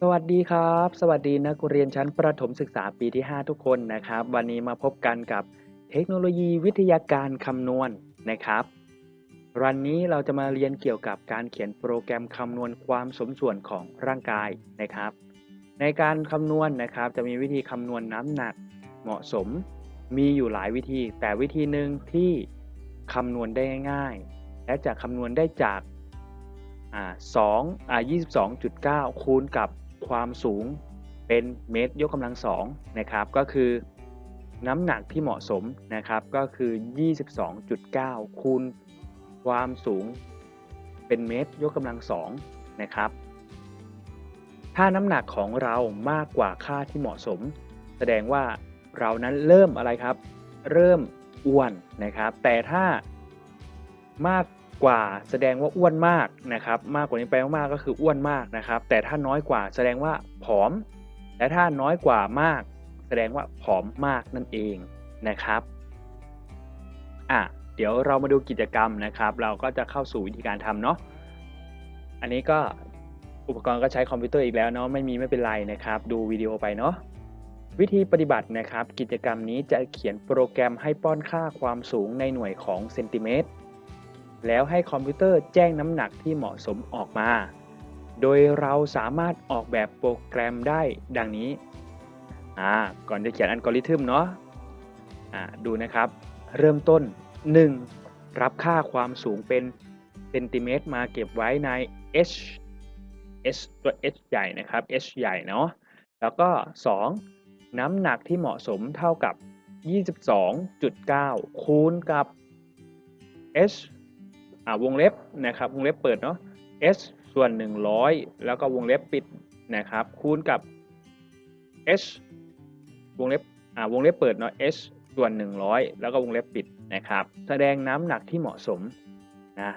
สวัสดีครับ สวัสดีนักเรียนชั้นประถมศึกษาปีที่ 5 ทุกคนนะครับ วันนี้มาพบกันกับเทคโนโลยีวิทยาการคำนวณนะครับ วันนี้เราจะมาเรียนเกี่ยวกับการเขียนโปรแกรมคำนวณความสมส่วนของร่างกายนะครับ ในการคำนวณนะครับ จะมีวิธีคำนวณน้ำหนักเหมาะสม มีอยู่หลายวิธี แต่วิธีหนึ่งที่คำนวณได้ง่าย และจะคำนวณได้จากอ่า2อ่า22.9คูณกับความสูงเป็นเมตรยกกำลังสองนะครับ ก็คือน้ำหนักที่เหมาะสมนะครับก็คือ 22.9 คูณความสูงเป็นเมตรยกกำลังสองนะครับ ถ้าน้ำหนักของเรามากกว่าค่าที่เหมาะสม แสดงว่าเรานั้นเริ่มอะไรครับ เริ่มอ้วนนะครับ แต่ถ้ามาก กว่าแสดงว่าอ้วนมากนะครับมากกว่านี้ไปมากๆก็คืออ้วนมากนะครับ แต่ถ้าน้อยกว่าแสดงว่าผอม และถ้าน้อยกว่ามาก แสดงว่าผอมมากนั่นเองนะครับอะเดี๋ยวเรามาดูกิจกรรมนะครับ เราก็จะเข้าสู่วิธีการทำเนาะอันนี้ก็อุปกรณ์ก็ใช้คอมพิวเตอร์อีกแล้วเนาะไม่มีไม่เป็นไรนะครับ ดูวิดีโอไปเนาะวิธีปฏิบัตินะครับ กิจกรรมนี้จะเขียนโปรแกรมให้ป้อนค่าความสูงในหน่วยของเซนติเมตร แล้วให้คอมพิวเตอร์แจ้งน้ำหนักที่เหมาะสมออกมา โดยเราสามารถออกแบบโปรแกรมได้ดังนี้อ่าก่อนจะเขียนอัลกอริทึมเนาะอ่าดูนะครับ เริ่มต้น 1. รับค่าความสูงเป็นเซนติเมตรมาเก็บไว้ใน h h ตัว h ใหญ่นะครับ h ใหญ่เนาะแล้วก็ 2. น้ำหนักที่เหมาะสมเท่ากับ 22.9 คูณกับ h วงเล็บนะครับวงเล็บเปิดเนาะ h ส่วน 100 แล้วก็วงเล็บปิดนะครับ คูณกับ h วงเล็บอ่าวงเล็บเปิดเนาะ h ส่วน 100 แล้วก็วงเล็บปิดนะครับ แสดงน้ำหนักที่เหมาะสมนะ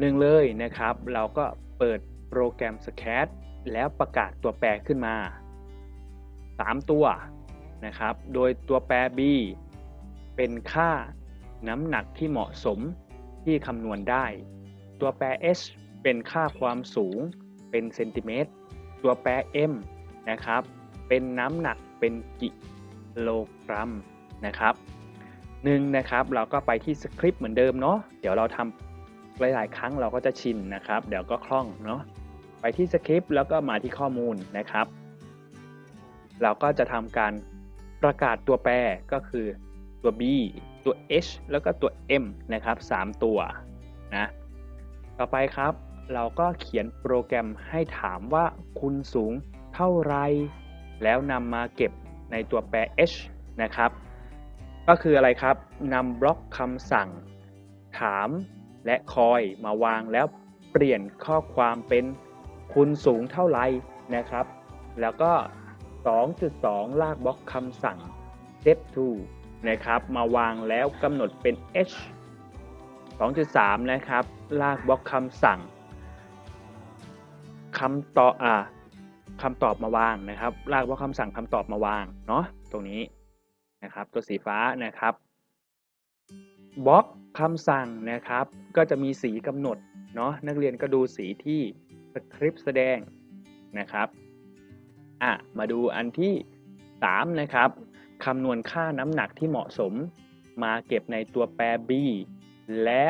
หนึ่งเลยนะครับ เราก็เปิดโปรแกรม Scat แล้วประกาศตัวแปรขึ้นมา 3 ตัวนะครับ โดยตัวแปร b เป็นค่า น้ำหนักที่เหมาะสมที่คำนวณได้ ตัวแปร h เป็นค่าความสูงเป็นเซนติเมตร ตัวแปร m นะครับ เป็นน้ำหนักเป็นกิโลกรัมนะครับหนึ่งนะครับ เราก็ไปที่สคริปต์เหมือนเดิมเนาะ เดี๋ยวเราทำหลายๆ ครั้งเราก็จะชินนะครับ เดี๋ยวก็คล่องเนาะ ไปที่สคริปต์แล้วก็มาที่ข้อมูลนะครับ เราก็จะทำการประกาศตัวแปรก็คือตัว b ตัว h แล้วก็ตัว m นะครับ 3 ตัวนะ ต่อไปครับ เราก็เขียนโปรแกรมให้ถามว่าคุณสูงเท่าไร แล้วนำมาเก็บในตัวแปร h นะครับ ก็คืออะไรครับนำบล็อกคำสั่ง ถามและคอยมาวางแล้วเปลี่ยนข้อความเป็นคุณสูงเท่าไรนะครับ แล้วก็ 2.2 ลากบล็อกคำสั่ง set to นะครับ มาวางแล้วกำหนดเป็น h 2.3 นะครับ ลากบล็อกคำสั่งคำตอบอ่าคำตอบมาวางนะครับ ลากบล็อกคำสั่งคำตอบมาวางเนาะตรงนี้นะครับ ตัวสีฟ้านะครับบล็อกคำสั่งนะครับ ก็จะมีสีกำหนดเนาะนักเรียนก็ดูสีที่สคริปต์แสดงนะครับอะมาดูอันที่ 3 นะครับ คำนวณค่าน้ำหนักที่เหมาะสม มาเก็บในตัวแปร b และ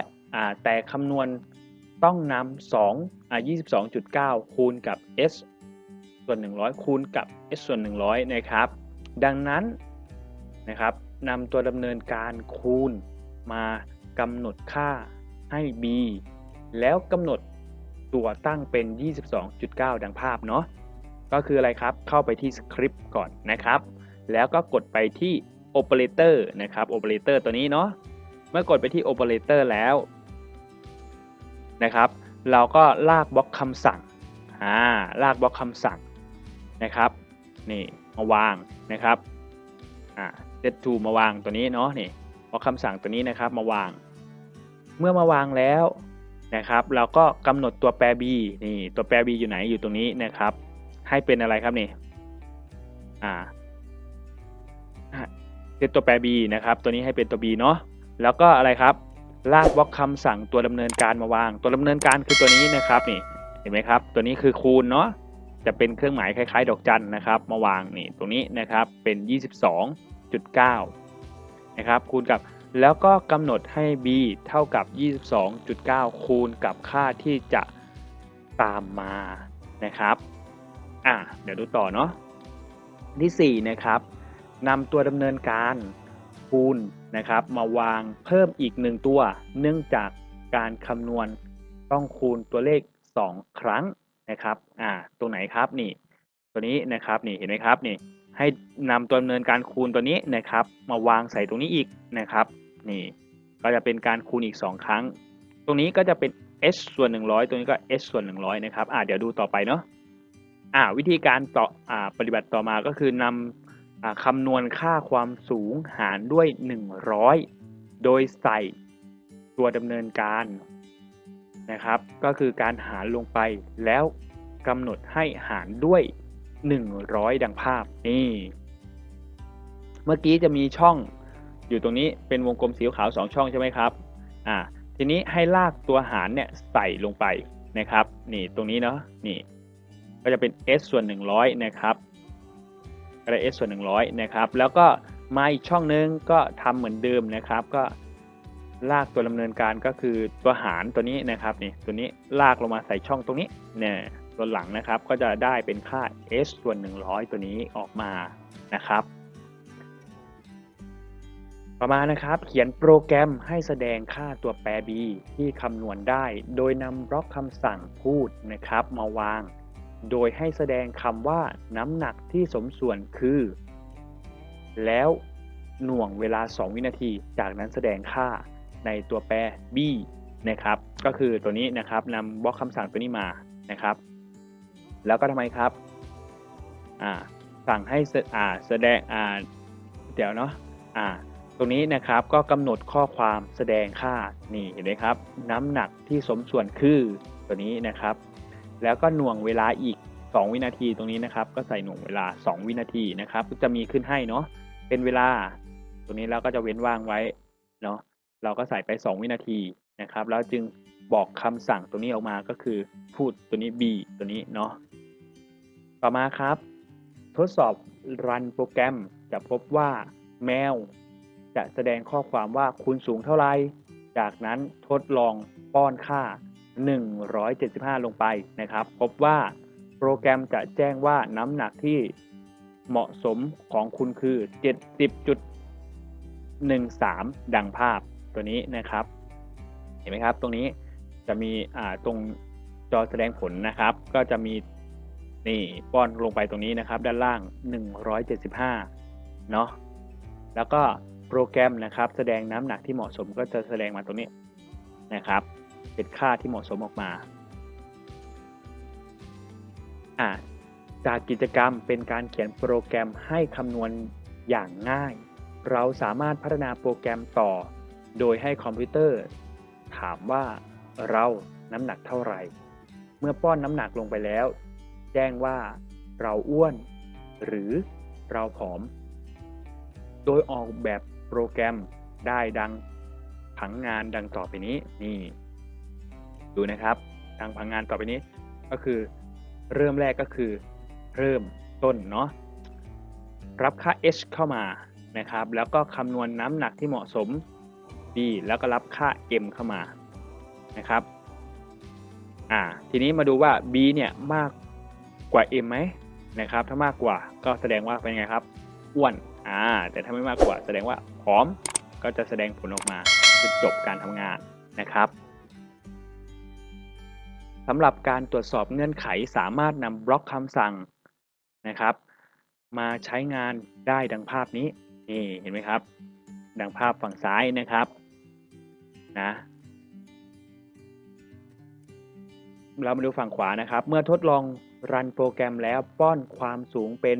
แต่คำนวณต้องนำ2 22.9 คูณกับ s ส่วน 100 คูณกับ s ส่วน 100 นะครับ ดังนั้นนะครับนำตัวดำเนินการคูณมากำหนดค่าให้ b แล้วกำหนดตัวตั้งเป็น 22.9 ดังภาพเนาะ ก็คืออะไรครับ เข้าไปที่สคริปต์ก่อนนะครับ แล้วก็กดไปที่โอเปอเรเตอร์นะครับโอเปอเรเตอร์ตัวนี้เนาะเมื่อกดไปที่โอเปอเรเตอร์แล้วนะครับ เราก็ลากบล็อกคำสั่งอ่าลากบล็อกคำสั่งนะครับนี่มาวางนะครับอ่า set to มาวางตัวนี้เนาะนี่บล็อกคำสั่งตัวนี้นะครับมาวาง เมื่อมาวางแล้วนะครับ เราก็กำหนดตัวแปร b นี่ตัวแปร b อยู่ไหนอยู่ตรงนี้นะครับ ให้เป็นอะไรครับนี่อ่า เป็นตัวแปร b นะครับ ตัวนี้ให้เป็นตัว b เนาะแล้วก็อะไรครับ ลากบล็อกคำสั่งตัวดำเนินการมาวาง ตัวดำเนินการคือตัวนี้นะครับนี่เห็นไหมครับ ตัวนี้คือคูณเนาะจะเป็นเครื่องหมายคล้าย ๆ ดอกจันนะครับ มาวางนี่ตรงนี้นะครับเป็น 22.9 นะครับคูณกับแล้วก็กำหนดให้ b เท่ากับ 22.9 คูณกับค่าที่จะตามมานะครับ อะ เดี๋ยวดูต่อเนาะที่ 4 นะครับ นำตัวดำเนินการคูณนะครับ มาวางเพิ่มอีก1ตัว เนื่องจากการคำนวณต้องคูณตัวเลข 2 ครั้งนะครับอ่าตรงไหนครับนี่ ตัวนี้นะครับนี่เห็นไหมครับนี่ให้นำตัวดำเนินการคูณตัวนี้นะครับ มาวางใส่ตรงนี้อีกนะครับ นี่ก็จะเป็นการคูณอีก 2 ครั้ง ตรงนี้ก็จะเป็น h ส่วน 100ตรงนี้ก็ h ส่วน 100 นะครับอ่าเดี๋ยวดูต่อไปเนาะอ่าวิธีการต่ออ่าปฏิบัติต่อมาก็คือนำอ่า คำนวณค่าความสูงหารด้วย 100 โดยใส่ตัวดำเนินการนะครับ ก็คือการหารลงไปแล้วกำหนดให้หารด้วย 100 ดังภาพนี่เมื่อกี้จะมีช่องอยู่ตรงนี้เป็นวงกลมสีขาวสองช่องใช่ไหมครับอ่าทีนี้ให้ลากตัวหารเนี่ยใส่ลงไปนะครับ นี่ตรงนี้เนาะนี่ก็จะเป็น s ส่วน 100 นะครับ ก็ได้ s ส่วน 100 นะครับ แล้วก็มาอีกช่องนึงก็ทำเหมือนเดิมนะครับ ก็ลากตัวดำเนินการก็คือตัวหารตัวนี้นะครับนี่ตัวนี้ลากลงมาใส่ช่องตรงนี้เนี่ยตัวหลังนะครับก็จะได้เป็นค่า s ส่วน 100 ตัวนี้ออกมานะครับต่อมานะครับเขียนโปรแกรมให้แสดงค่าตัวแปร b ที่คำนวณได้ โดยนำบล็อกคำสั่งพูดนะครับมาวาง โดยให้แสดงคำว่าน้ำหนักที่สมส่วนคือ แล้วหน่วงเวลา 2 วินาที จากนั้นแสดงค่าในตัวแปร b นะครับ ก็คือตัวนี้นะครับนำบล็อกคำสั่งตัวนี้มานะครับ แล้วก็ทำไมครับอ่าสั่งให้อ่าแสดงอ่าเดี๋ยวเนาะอ่าตรงนี้นะครับก็กำหนดข้อความแสดงค่านี่เห็นไหมครับ น้ำหนักที่สมส่วนคือตัวนี้นะครับ แล้วก็หน่วงเวลาอีก 2 วินาทีตรงนี้นะครับ ก็ใส่หน่วงเวลา 2 วินาทีนะครับ จะมีขึ้นให้เนาะเป็นเวลา ตรงนี้เราก็จะเว้นว่างไว้เนาะเราก็ใส่ไป 2 วินาทีนะครับ แล้วจึงบอกคำสั่งตัวนี้ออกมาก็คือพูดตัวนี้ b ตัวนี้เนาะต่อมาครับ ทดสอบรันโปรแกรมจะพบว่าแมว จะแสดงข้อความว่าคุณสูงเท่าไหร่จากนั้นทดลองป้อนค่า 175 ลงไปนะครับ พบว่าโปรแกรมจะแจ้งว่าน้ำหนักที่เหมาะสมของคุณคือ 70.13 ดังภาพตัวนี้นะครับ เห็นไหมครับ ตรงนี้จะมีตรงจอแสดงผลนะครับ ก็จะมีนี่ป้อนลงไปตรงนี้นะครับ ด้านล่าง 175 เนาะแล้วก็โปรแกรมนะครับ แสดงน้ำหนักที่เหมาะสมก็จะแสดงมาตรงนี้นะครับ เป็นค่าที่เหมาะสมออกมาอ่าจากกิจกรรมเป็นการเขียนโปรแกรมให้คำนวณอย่างง่าย เราสามารถพัฒนาโปรแกรมต่อ โดยให้คอมพิวเตอร์ ถามว่าเราน้ำหนักเท่าไหร่ เมื่อป้อนน้ำหนักลงไปแล้ว แจ้งว่าเราอ้วน หรือเราผอม โดยออกแบบโปรแกรมได้ดังผังงานดังต่อไปนี้นี่ ดูนะครับดังผังงานต่อไปนี้ก็คือเริ่มแรกก็คือเริ่มต้นเนาะรับค่า h เข้ามานะครับ แล้วก็คำนวณน้ำหนักที่เหมาะสม b แล้วก็รับค่า m เข้ามานะครับอ่าทีนี้มาดูว่า b เนี่ยมากกว่า m ไหมนะครับ ถ้ามากกว่าก็แสดงว่าเป็นไงครับอ้วนอ่าแต่ถ้าไม่มากกว่าแสดงว่าผอมก็จะแสดงผลออกมาคือจบการทำงานนะครับ สำหรับการตรวจสอบเงื่อนไขสามารถนำบล็อกคำสั่งนะครับ มาใช้งานได้ดังภาพนี้นี่เห็นไหมครับ ดังภาพฝั่งซ้ายนะครับนะเรามาดูฝั่งขวานะครับ เมื่อทดลองรันโปรแกรมแล้วป้อนความสูงเป็น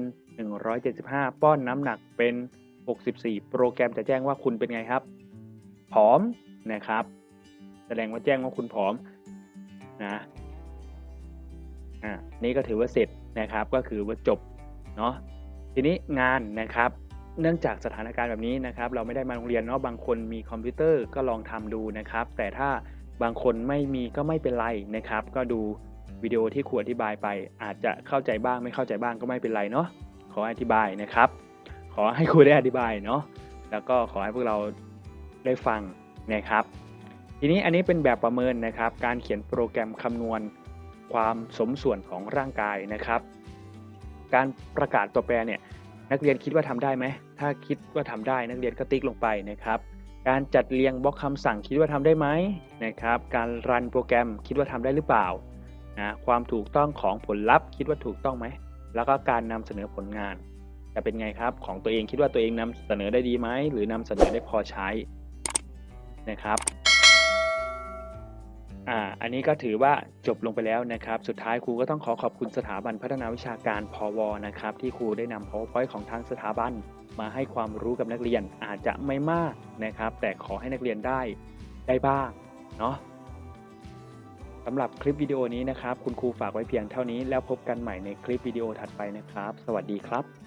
175 ป้อนน้ำหนักเป็น 64 โปรแกรมจะแจ้งว่าคุณเป็นไงครับ ผอมนะครับ แสดงว่าแจ้งว่าคุณผอมนะ อ่านี่ก็ถือว่าเสร็จนะครับก็คือว่าจบเนาะทีนี้งานนะครับ เนื่องจากสถานการณ์แบบนี้นะครับ เราไม่ได้มาโรงเรียนเนาะบางคนมีคอมพิวเตอร์ก็ลองทำดูนะครับ แต่ถ้าบางคนไม่มีก็ไม่เป็นไรนะครับ ก็ดูวิดีโอที่ครูอธิบายไป อาจจะเข้าใจบ้างไม่เข้าใจบ้างก็ไม่เป็นไรเนาะขออธิบายนะครับ ขอให้ครูได้อธิบายเนาะแล้วก็ขอให้พวกเราได้ฟังนะครับ ทีนี้อันนี้เป็นแบบประเมินนะครับ การเขียนโปรแกรมคำนวณ ความสมส่วนของร่างกายนะครับ การประกาศตัวแปรเนี่ยนักเรียนคิดว่าทำได้ไหม ถ้าคิดว่าทำได้นักเรียนก็ติ๊กลงไปนะครับ การจัดเรียงบล็อกคำสั่งคิดว่าทำได้ไหมนะครับ การรันโปรแกรมคิดว่าทำได้หรือเปล่านะความถูกต้องของผลลัพธ์คิดว่าถูกต้องไหม แล้วก็การนำเสนอผลงานจะเป็นไงครับ ของตัวเองคิดว่าตัวเองนำเสนอได้ดีไหม หรือนำเสนอได้พอใช้นะครับ อ่าอันนี้ก็ถือว่าจบลงไปแล้วนะครับ สุดท้ายครูก็ต้องขอขอบคุณสถาบันพัฒนาวิชาการพวนะครับ ที่ครูได้นำ powerpoint ของทางสถาบัน มาให้ความรู้กับนักเรียนอาจจะไม่มากนะครับ แต่ขอให้นักเรียนได้ได้บ้างเนาะสำหรับคลิปวิดีโอนี้นะครับ คุณครูฝากไว้เพียงเท่านี้แล้วพบกันใหม่ในคลิปวิดีโอถัดไปนะครับ สวัสดีครับ